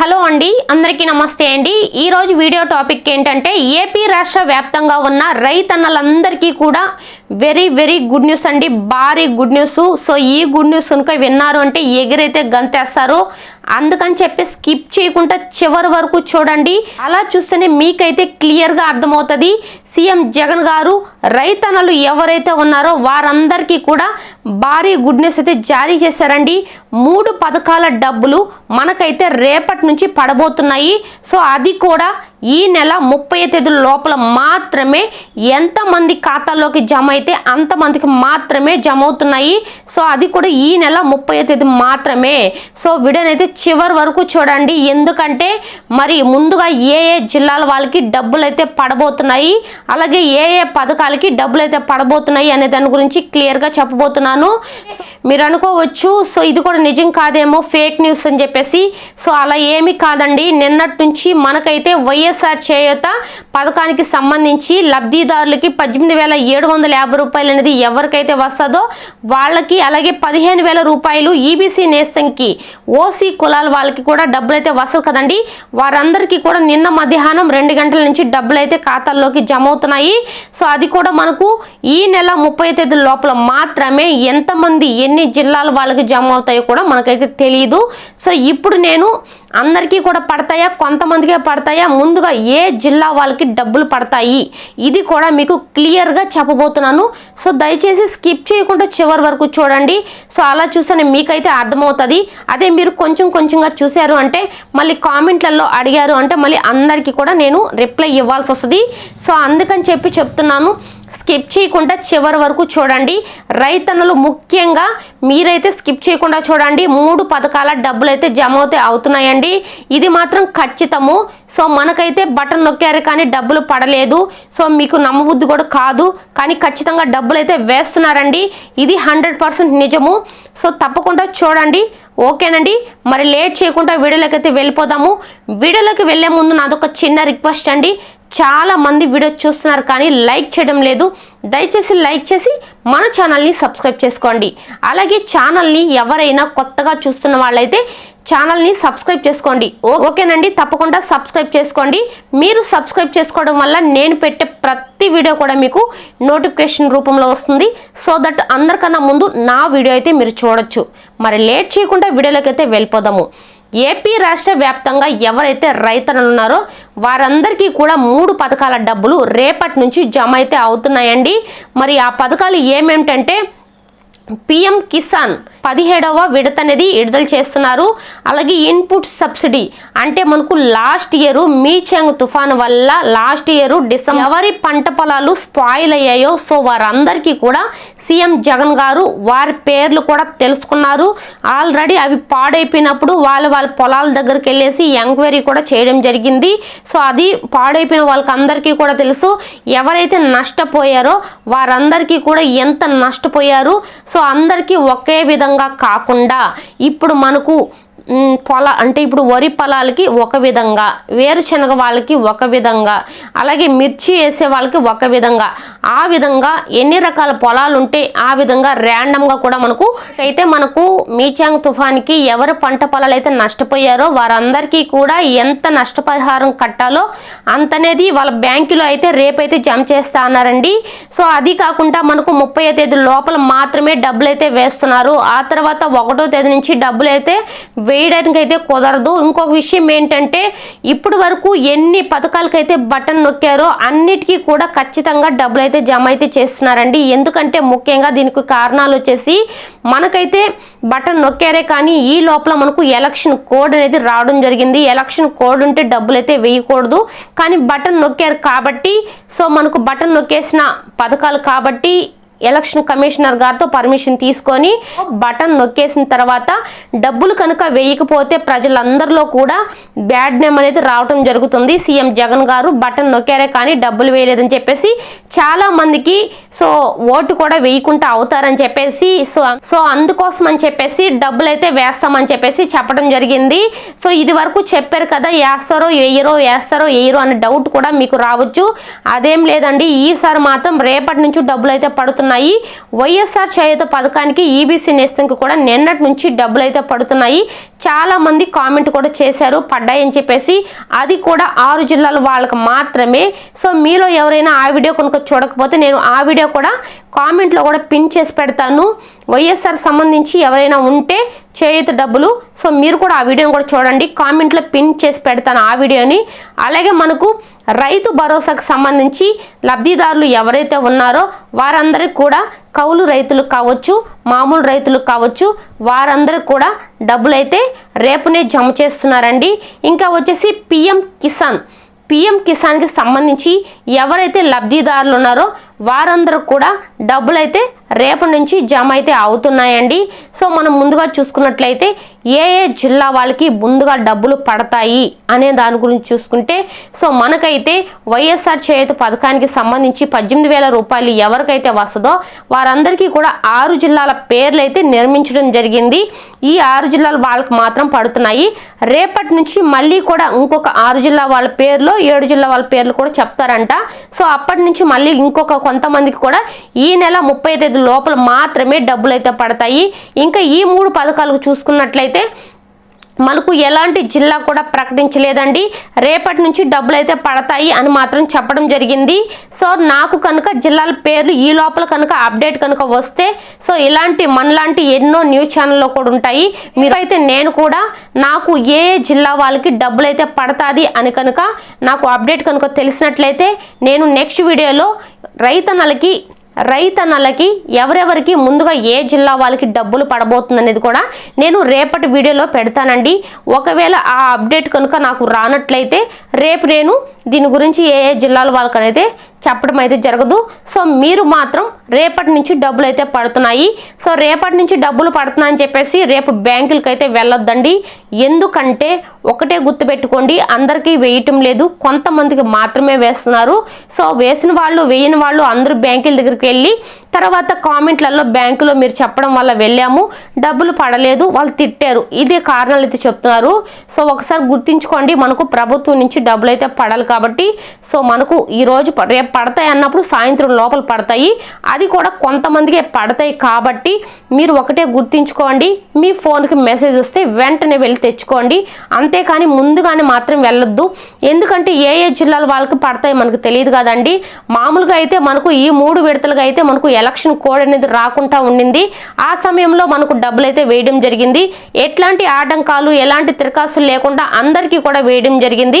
Hello అండి అందరికీ నమస్తే అండి. ఈరోజు వీడియో టాపిక్ ఏంటంటే ఏపీ రాష్ట్ర వ్యాప్తంగా ఉన్న రైతన్నలందరికీ కూడా వెరీ వెరీ గుడ్ న్యూస్ అండి. భారీ గుడ్ న్యూస్. సో ఈ గుడ్ న్యూస్ కనుక విన్నారు అంటే ఎగిరైతే గంతేస్తారు. అందుకని చెప్పి స్కిప్ చేయకుండా చివరి వరకు చూడండి. అలా చూస్తేనే మీకైతే క్లియర్గా అర్థమవుతుంది. సీఎం జగన్ గారు రైతన్నలు ఎవరైతే ఉన్నారో వారందరికీ కూడా భారీ గుడ్ న్యూస్ అయితే జారీ చేశారండి. మూడు పథకాల డబ్బులు మనకైతే రేపటి నుంచి పడబోతున్నాయి. సో అది కూడా ఈ నెల ముప్పై తేదీల లోపల మాత్రమే ఎంతమంది ఖాతాల్లోకి జమ అయితే అంతమందికి మాత్రమే జమ అవుతున్నాయి. సో అది కూడా ఈ నెల ముప్పై తేదీ మాత్రమే. సో వీడియోనైతే చివరి వరకు చూడండి. ఎందుకంటే మరి ముందుగా ఏ ఏ జిల్లాల వాళ్ళకి డబ్బులు అయితే పడబోతున్నాయి అలాగే ఏ ఏ పథకాలకి డబ్బులు అయితే పడబోతున్నాయి అనే దాని గురించి క్లియర్గా చెప్పబోతున్నాను. మీరు అనుకోవచ్చు సో ఇది కూడా నిజం కాదేమో ఫేక్ న్యూస్ అని చెప్పేసి. సో అలా ఏమీ కాదండి. నిన్నటి నుంచి మనకైతే వైఎస్ వైఎస్ఆర్ చేయూత పథకానికి సంబంధించి లబ్ధిదారులకి పద్దెనిమిది వేల ఏడు వందల యాభై రూపాయలు అనేది ఎవరికైతే వస్తుందో వాళ్ళకి అలాగే పదిహేను వేల రూపాయలు ఈబీసీ నేస్తంకి ఓసీ కులాల వాళ్ళకి కూడా డబ్బులు అయితే వస్తుంది కదండి. వారందరికీ కూడా నిన్న మధ్యాహ్నం రెండు గంటల నుంచి డబ్బులు అయితే ఖాతాల్లోకి జమ అవుతున్నాయి. సో అది కూడా మనకు ఈ నెల ముప్పై తేదీ లోపల మాత్రమే ఎంతమంది ఎన్ని జిల్లాల వాళ్ళకి జమ అవుతాయో కూడా మనకైతే తెలియదు సో ఇప్పుడు నేను అందరికీ కూడా పడతాయా? కొంతమందికే పడతాయా? ముందుగా ఏ జిల్లా వాళ్ళకి డబ్బులు పడతాయి? ఇది కూడా మీకు క్లియర్గా చెప్పబోతున్నాను. సో దయచేసి స్కిప్ చేయకుండా చివరి వరకు చూడండి. సో అలా చూస్తేనే మీకైతే అర్థమవుతుంది. అదే మీరు కొంచెం కొంచెంగా చూశారు అంటే మళ్ళీ కామెంట్లలో అడిగారు అంటే మళ్ళీ అందరికీ కూడా నేను రిప్లై ఇవ్వాల్సి వస్తుంది. సో అందుకని చెప్పి చెప్తున్నాను. స్కిప్ చేయకుండా చివరి వరకు చూడండి. రైతన్నలు ముఖ్యంగా మీరైతే స్కిప్ చేయకుండా చూడండి. మూడు పథకాల డబ్బులు అయితే జమ అయితే అవుతున్నాయండి. ఇది మాత్రం ఖచ్చితము. సో మనకైతే బటన్ నొక్కారు కానీ డబ్బులు పడలేదు. సో మీకు నమ్మబుద్ధి కూడా కాదు. కానీ ఖచ్చితంగా డబ్బులు అయితే వేస్తున్నారండి. ఇది హండ్రెడ్ పర్సెంట్ నిజము. సో తప్పకుండా చూడండి. ఓకేనండి. మరి లేట్ చేయకుండా వీడియోలోకి అయితే వెళ్ళిపోదాము. వీడియోలోకి వెళ్ళే ముందు నాదొక చిన్న రిక్వెస్ట్ అండి. చాలా మంది వీడియో చూస్తున్నారు కానీ లైక్ చేయడం లేదు. దయచేసి లైక్ చేసి మన ఛానల్ని సబ్స్క్రైబ్ చేసుకోండి. అలాగే ఛానల్ని ఎవరైనా కొత్తగా చూస్తున్న వాళ్ళైతే ఛానల్ని సబ్స్క్రైబ్ చేసుకోండి. ఓ- ఓకేనండి? తప్పకుండా సబ్స్క్రైబ్ చేసుకోండి. మీరు సబ్స్క్రైబ్ చేసుకోవడం వల్ల నేను పెట్టే ప్రతి వీడియో కూడా మీకు నోటిఫికేషన్ రూపంలో వస్తుంది. సో దట్ అందరికన్నా ముందు నా వీడియో అయితే మీరు చూడొచ్చు. మరి లేట్ చేయకుండా వీడియోలోకి అయితే వెళ్ళిపోదాము. ఏపీ రాష్ట్ర వ్యాప్తంగా ఎవరైతే రైతులు ఉన్నారో వారందరికీ కూడా మూడు పథకాల డబ్బులు రేపటి నుంచి జమ అయితే అవుతున్నాయండి. మరి ఆ పథకాలు ఏమేమిటంటే పిఎం కిసాన్ పదిహేడవ విడత అనేది విడుదల చేస్తున్నారు. అలాగే ఇన్పుట్ సబ్సిడీ అంటే మనకు లాస్ట్ ఇయర్ మీచెంగ్ తుఫాన్ వల్ల లాస్ట్ ఇయర్ డిసెంబర్ ఎవరి పంట పొలాలు స్పాయిల్ అయ్యాయో సో వారందరికీ కూడా సీఎం జగన్ గారు వారి పేర్లు కూడా తెలుసుకున్నారు. ఆల్రెడీ అవి పాడైపోయినప్పుడు వాళ్ళు వాళ్ళ పొలాల దగ్గరికి వెళ్ళేసి ఎంక్వైరీ కూడా చేయడం జరిగింది. సో అది పాడైపోయిన వాళ్ళకి అందరికీ కూడా తెలుసు. ఎవరైతే నష్టపోయారో వారందరికీ కూడా ఎంత నష్టపోయారు. సో అందరికీ ఒకే విధంగా కాకుండా ఇప్పుడు మనకు పొల అంటే ఇప్పుడు వరి పొలాలకి ఒక విధంగా వేరుశనగ వాళ్ళకి ఒక విధంగా అలాగే మిర్చి వేసే వాళ్ళకి ఒక విధంగా. ఆ విధంగా ఎన్ని రకాల పొలాలు ఉంటే ఆ విధంగా ర్యాండమ్గా కూడా మనకు అయితే మనకు మీచాంగ్ తుఫాన్కి ఎవరు పంట పొలాలు అయితే నష్టపోయారో వారందరికీ కూడా ఎంత నష్టపరిహారం కట్టాలో అంతనేది వాళ్ళ బ్యాంకులో అయితే రేపైతే జమ చేస్తా అన్నారండి. సో అది కాకుండా మనకు ముప్పై తేదీ లోపల మాత్రమే డబ్బులు అయితే వేస్తున్నారు. ఆ తర్వాత ఒకటో తేదీ నుంచి డబ్బులు అయితే వే చేయడానికి అయితే కుదరదు. ఇంకొక విషయం ఏంటంటే ఇప్పటి వరకు ఎన్ని పథకాలకైతే బటన్ నొక్కారో అన్నిటికీ కూడా ఖచ్చితంగా డబ్బులు అయితే జమ అయితే చేస్తున్నారండి. ఎందుకంటే ముఖ్యంగా దీనికి కారణాలు వచ్చేసి మనకైతే బటన్ నొక్కారే కానీ ఈ లోపల మనకు ఎలక్షన్ కోడ్ అనేది రావడం జరిగింది. ఎలక్షన్ కోడ్ ఉంటే డబ్బులు అయితే వేయకూడదు. కానీ బటన్ నొక్కారు కాబట్టి సో మనకు బటన్ నొక్కేసిన పథకాలు కాబట్టి ఎలక్షన్ కమిషనర్ గారితో పర్మిషన్ తీసుకొని బటన్ నొక్కేసిన తర్వాత డబ్బులు కనుక వేయకపోతే ప్రజలందరిలో కూడా బ్యాడ్ నేమ్ అనేది రావటం జరుగుతుంది. సీఎం జగన్ గారు బటన్ నొక్కారే కానీ డబ్బులు వేయలేదని చెప్పేసి చాలా మందికి సో ఓటు కూడా వేయకుండా అవుతారని చెప్పేసి సో సో అందుకోసం అని చెప్పేసి డబ్బులు అయితే వేస్తామని చెప్పేసి చెప్పడం జరిగింది. సో ఇది వరకు చెప్పారు కదా వేస్తారో వేయరో వేస్తారో వేయరో అనే డౌట్ కూడా మీకు రావచ్చు. అదేం లేదండి ఈసారి మాత్రం రేపటి నుంచి డబ్బులు అయితే పడుతున్నాయి పడుతున్నాయి వైఎస్ఆర్ చేయూత పథకానికి ఈబీసీ నేస్తంకి కూడా నిన్నటి నుంచి డబ్బులు అయితే పడుతున్నాయి చాలామంది కామెంట్ కూడా చేశారు పడ్డాయని చెప్పేసి. అది కూడా ఆరు జిల్లాల వాళ్ళకి మాత్రమే. సో మీలో ఎవరైనా ఆ వీడియో కనుక చూడకపోతే నేను ఆ వీడియో కూడా కామెంట్లో కూడా పిన్ చేసి పెడతాను. వైఎస్ఆర్ సంబంధించి ఎవరైనా ఉంటే చేయుత డబ్బులు. సో మీరు కూడా ఆ వీడియోని కూడా చూడండి. కామెంట్లో పిన్ చేసి పెడతాను ఆ వీడియోని. అలాగే మనకు రైతు భరోసాకు సంబంధించి లబ్ధిదారులు ఎవరైతే ఉన్నారో వారందరికీ కూడా కౌలు రైతులు కావచ్చు మామూలు రైతులు కావచ్చు వారందరికి కూడా డబ్బులు అయితే రేపునే జమ చేస్తున్నారండి. ఇంకా వచ్చేసి పిఎం కిసాన్. పిఎం కిసాన్కి సంబంధించి ఎవరైతే లబ్ధిదారులు ఉన్నారో వారందరూ కూడా డబ్బులు అయితే రేపటి నుంచి జమ అయితే అవుతున్నాయండి. సో మనం ముందుగా చూసుకున్నట్లయితే ఏ ఏ జిల్లా వాళ్ళకి ముందుగా డబ్బులు పడతాయి అనే దాని గురించి చూసుకుంటే సో మనకైతే వైఎస్ఆర్ చేయుత పథకానికి సంబంధించి పద్దెనిమిది వేల రూపాయలు ఎవరికైతే వస్తుందో వారందరికీ కూడా ఆరు జిల్లాల పేర్లు అయితే నిర్మించడం జరిగింది. ఈ ఆరు జిల్లాల వాళ్ళకి మాత్రం పడుతున్నాయి. రేపటి నుంచి మళ్ళీ కూడా ఇంకొక ఆరు జిల్లా వాళ్ళ పేర్లు ఏడు జిల్లా వాళ్ళ పేర్లు కూడా చెప్తారంట. సో అప్పటి నుంచి మళ్ళీ ఇంకొక కొంతమందికి కూడా ఈ నెల ముప్పై తేదీ లోపల మాత్రమే డబ్బులు అయితే పడతాయి. ఇంకా ఈ మూడు పథకాలకు చూసుకున్నట్లయితే మనకు ఎలాంటి జిల్లా కూడా ప్రకటించలేదండి. రేపటి నుంచి డబ్బులు అయితే పడతాయి అని మాత్రం చెప్పడం జరిగింది. సో నాకు కనుక జిల్లాల పేర్లు ఈ లోపల కనుక అప్డేట్ కనుక వస్తే సో ఇలాంటి మనలాంటి ఎన్నో న్యూస్ ఛానల్లో కూడా ఉంటాయి. మీరైతే నేను కూడా నాకు ఏ ఏ జిల్లా వాళ్ళకి డబ్బులు అయితే పడతాది అని కనుక నాకు అప్డేట్ కనుక తెలిసినట్లయితే నేను నెక్స్ట్ వీడియోలో రైతన్నలకి రైతన్నలకి ఎవరెవరికి ముందుగా ఏ జిల్లా వాళ్ళకి డబ్బులు పడబోతుందనేది కూడా నేను రేపటి వీడియోలో పెడతానండి. ఒకవేళ ఆ అప్డేట్ కనుక నాకు రానట్లయితే రేపు నేను దీని గురించి ఏ ఏ జిల్లాల వాళ్ళకనైతే చెప్పడం అయితే జరగదు. సో మీరు మాత్రం రేపటి నుంచి డబ్బులు అయితే పడుతున్నాయి. సో రేపటి నుంచి డబ్బులు పడుతున్నాయని చెప్పేసి రేపు బ్యాంకులకి అయితే వెళ్ళొద్దండి. ఎందుకంటే ఒకటే గుర్తుపెట్టుకోండి అందరికీ వేయటం లేదు కొంతమందికి మాత్రమే వేస్తున్నారు. సో వేసిన వాళ్ళు వేయని వాళ్ళు అందరూ బ్యాంకుల దగ్గరికి వెళ్ళి తర్వాత కామెంట్లలో బ్యాంకులో మీరు చెప్పడం వల్ల వెళ్ళాము డబ్బులు పడలేదు వాళ్ళు తిట్టారు. ఇదే కారణాలు అయితే చెప్తున్నారు. సో ఒకసారి గుర్తించుకోండి మనకు ప్రభుత్వం నుంచి డబ్బులు అయితే పడాలి కాబట్టి సో మనకు ఈరోజు రేపు పడతాయి అన్నప్పుడు సాయంత్రం లోపల పడతాయి. అది కూడా కొంతమందికే పడతాయి కాబట్టి మీరు ఒకటే గుర్తించుకోండి. మీ ఫోన్కి మెసేజ్ వస్తే వెంటనే వెళ్ళి తెచ్చుకోండి. అంతేకాని ముందుగానే మాత్రం వెళ్ళొద్దు. ఎందుకంటే ఏ ఏ జిల్లాల వాళ్ళకి పడతాయి మనకు తెలియదు కదండి. మామూలుగా అయితే మనకు ఈ మూడు విడతలుగా అయితే మనకు ఎలక్షన్ కోడ్ అనేది రాకుండా ఉండింది. ఆ సమయంలో మనకు డబ్బులు అయితే వేయడం జరిగింది. ఎట్లాంటి ఆటంకాలు ఎలాంటి తిరకాసులు లేకుండా అందరికీ కూడా వేయడం జరిగింది.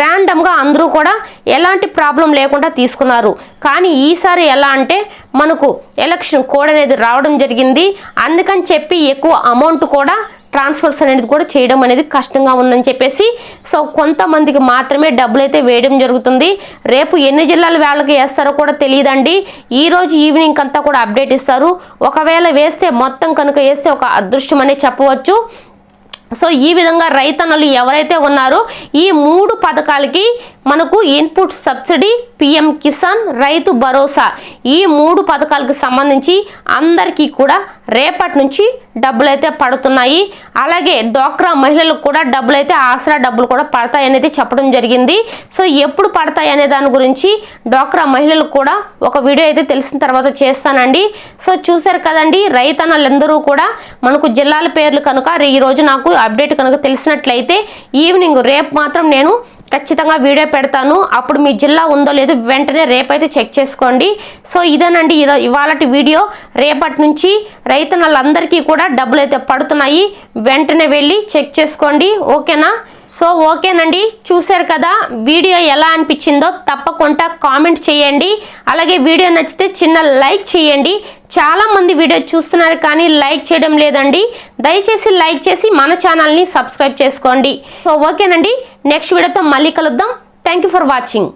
ర్యాండమ్గా అందరూ కూడా ఎలాంటి ప్రాబ్లం లేకుండా తీసుకున్నారు. కానీ ఈసారి ఎలా అంటే మనకు ఎలక్షన్ కోడ్ అనేది రావడం జరిగింది. అందుకని చెప్పి ఎక్కువ అమౌంట్ కూడా ట్రాన్స్ఫర్స్ అనేది కూడా చేయడం అనేది కష్టంగా ఉందని చెప్పేసి సో కొంతమందికి మాత్రమే డబ్బులు అయితే వేయడం జరుగుతుంది. రేపు ఎన్ని జిల్లాల వాళ్ళకి వేస్తారో కూడా తెలియదండి. ఈరోజు ఈవినింగ్ అంతా కూడా అప్డేట్ ఇస్తారు. ఒకవేళ వేస్తే మొత్తం కనుక వేస్తే ఒక అదృష్టం అనే చెప్పవచ్చు. సో ఈ విధంగా రైతన్నలు ఎవరైతే ఉన్నారో ఈ మూడు పథకాలకి మనకు input subsidy PM Kisan Rythu Bharosa. ఈ మూడు పథకాలకు సంబంధించి అందరికీ కూడా రేపటి నుంచి డబ్బులు అయితే పడుతున్నాయి. అలాగే డ్వాక్రా మహిళలకు కూడా డబ్బులు అయితే ఆసరా డబ్బులు కూడా పడతాయి అనేది చెప్పడం జరిగింది. సో ఎప్పుడు పడతాయి అనే దాని గురించి డ్వాక్రా మహిళలకు కూడా ఒక వీడియో అయితే తెలిసిన తర్వాత చేస్తానండి. సో చూసారు కదండి రైతన్నలందరూ కూడా మనకు జిల్లాల పేర్లు కనుక ఈరోజు నాకు అప్డేట్ కనుక తెలిసినట్లయితే ఈవినింగ్ రేపు మాత్రం నేను ఖచ్చితంగా వీడియో పెడతాను. అప్పుడు మీ జిల్లా ఉందో లేదో వెంటనే రేపైతే చెక్ చేసుకోండి. సో ఇదేనండి ఇవాళ వీడియో. రేపటి నుంచి రైతన్నలందరికీ కూడా డబ్బులు అయితే పడుతున్నాయి. వెంటనే వెళ్ళి చెక్ చేసుకోండి. ఓకేనా? సో ఓకేనండి. చూశారు కదా వీడియో ఎలా అనిపించిందో తప్పకుండా కామెంట్ చేయండి. అలాగే వీడియో నచ్చితే చిన్న లైక్ చేయండి. చాలామంది వీడియో చూస్తున్నారు కానీ లైక్ చేయడం లేదండి. దయచేసి లైక్ చేసి మన ఛానల్ని సబ్స్క్రైబ్ చేసుకోండి. సో ఓకేనండి. నెక్స్ట్ వీడియోతో మళ్ళీ కలుద్దాం. Thank for watching